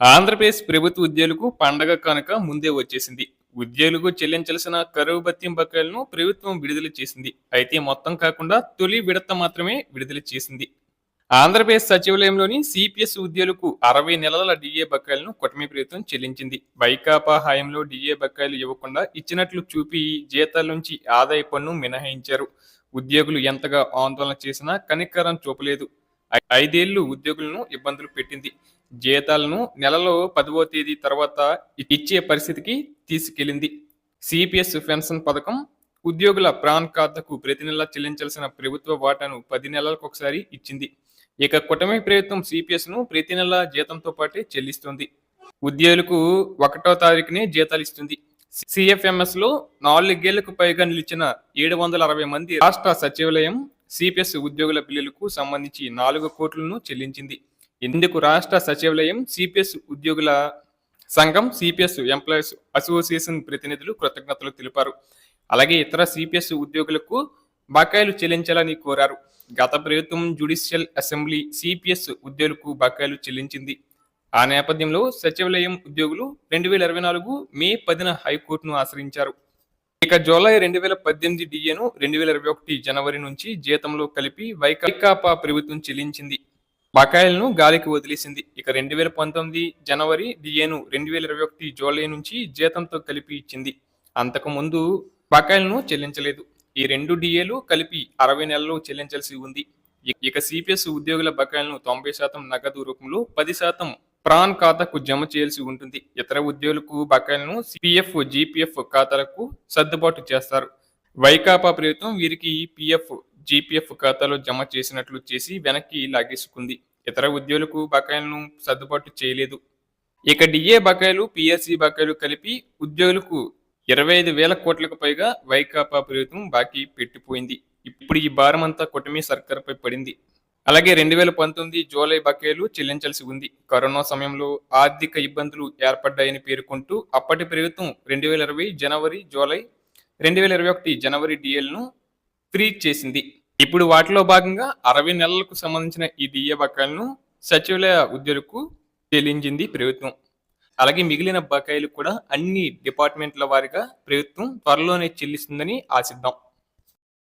ఆంధ్రప్రదేశ్ ప్రభుత్వ ఉద్యోగులకు పండగ కనుక ముందే వచ్చేసింది. ఉద్యోగులకు చెల్లించాల్సిన కరువు భత్యం బకాయిలను ప్రభుత్వం విడుదల చేసింది. అయితే మొత్తం కాకుండా తొలి విడత మాత్రమే విడుదల చేసింది. ఆంధ్రప్రదేశ్ సచివాలయంలోని సిపిఎస్ ఉద్యోగులకు అరవై నెలల డిఏ బకాయిలను కూటమి ప్రభుత్వం చెల్లించింది. వైకాపా హయాంలో డిఏ బకాయిలు ఇవ్వకుండా ఇచ్చినట్లు చూపి జీతాల నుంచి ఆదాయ పన్ను మినహాయించారు. ఉద్యోగులు ఎంతగా ఆందోళన చేసినా కనికరం చూపలేదు. ఐదేళ్ళు ఉద్యోగులను ఇబ్బందులు పెట్టింది. జీతాలను నెలలో పదవో తేదీ తర్వాత ఇచ్చే పరిస్థితికి తీసుకెళ్ళింది సిపిఎస్ పెన్షన్ పథకం ఉద్యోగుల ప్రాన్ ఖాతాకు ప్రతి నెల చెల్లించాల్సిన ప్రభుత్వ వాటాను పది నెలలకు ఒకసారి ఇచ్చింది. ఇక కూటమి ప్రభుత్వం సిపిఎస్ను ప్రతి నెల జీతంతో పాటే చెల్లిస్తుంది. ఉద్యోగులకు ఒకటో తారీఖునే జీతాలు ఇస్తుంది. సిఎఫ్ఎంఎస్లో నాలుగేళ్ళకు పైగా నిలిచిన ఏడు వందల అరవై మంది రాష్ట్ర సచివాలయం సిపిఎస్ ఉద్యోగుల బిల్లులకు సంబంధించి నాలుగు కోట్లను చెల్లించింది. ఇందుకు రాష్ట్ర సచివాలయం సిపిఎస్ ఉద్యోగుల సంఘం సిపిఎస్ ఎంప్లాయీస్ అసోసియేషన్ ప్రతినిధులు కృతజ్ఞతలు తెలిపారు. అలాగే ఇతర సిపిఎస్ ఉద్యోగులకు బకాయిలు చెల్లించాలని కోరారు. గత ప్రభుత్వం జ్యుడిషియల్ అసెంబ్లీ సిపిఎస్ ఉద్యోగులకు బకాయిలు చెల్లించింది. ఆ నేపథ్యంలో సచివాలయం ఉద్యోగులు రెండు వేల ఇరవై నాలుగు మే పదిన హైకోర్టును ఆశ్రయించారు. ఇక జూలై రెండు వేల పద్దెనిమిది డిఏను రెండు వేల ఇరవై ఒకటి జనవరి నుంచి జీతంలో కలిపి వైకాపా ప్రభుత్వం చెల్లించింది. బకాయిలను గాలికి వదిలేసింది. ఇక రెండు వేల పంతొమ్మిది జనవరి డిఏను రెండు వేల ఇరవై ఒకటి జూలై నుంచి జీతంతో కలిపి ఇచ్చింది. అంతకుముందు బకాయిలను చెల్లించలేదు. ఈ రెండు డిఏలు కలిపి అరవై నెలలు చెల్లించాల్సి ఉంది. ఇక సిపిఎస్ ఉద్యోగుల బకాయిలను తొంభై శాతం నగదు రూపంలో పది శాతం ప్రాన్ ఖాతాకు జమ చేయాల్సి ఉంటుంది. ఇతర ఉద్యోగులకు బకాయిలను సిపిఎఫ్ జీపీఎఫ్ ఖాతాలకు సర్దుబాటు చేస్తారు. వైకాపా ప్రభుత్వం వీరికి పిఎఫ్ జీపీఎఫ్ ఖాతాలో జమ చేసినట్లు చేసి వెనక్కి లాగేసుకుంది. ఇతర ఉద్యోగులకు బకాయిలను సర్దుబాటు చేయలేదు. ఇక డిఏ బకాయిలు పిఎస్సి బకాయిలు కలిపి ఉద్యోగులకు ఇరవై ఐదు వేల కోట్లకు పైగా వైకాపా ప్రభుత్వం బాకీ పెట్టిపోయింది. ఇప్పుడు ఈ భారం అంతా కూటమి సర్కార్పై పడింది. అలాగే రెండు వేల పంతొమ్మిది జూలై బకాయిలు చెల్లించాల్సి ఉంది. కరోనా సమయంలో ఆర్థిక ఇబ్బందులు ఏర్పడ్డాయని పేర్కొంటూ అప్పటి ప్రభుత్వం రెండు వేల ఇరవై జనవరి జూలై రెండు వేల ఇరవై ఒకటి జనవరి డిఎల్ను ఫ్రీ చేసింది. ఇప్పుడు వాటిలో భాగంగా అరవై నెలలకు సంబంధించిన ఈ డిఏ బకాయిలను సచివాలయ ఉద్యోగులకు చెల్లించింది ప్రభుత్వం. అలాగే మిగిలిన బకాయిలు కూడా అన్ని డిపార్ట్మెంట్ల వారిగా ప్రభుత్వం త్వరలోనే చెల్లిస్తుందని ఆశిద్దాం.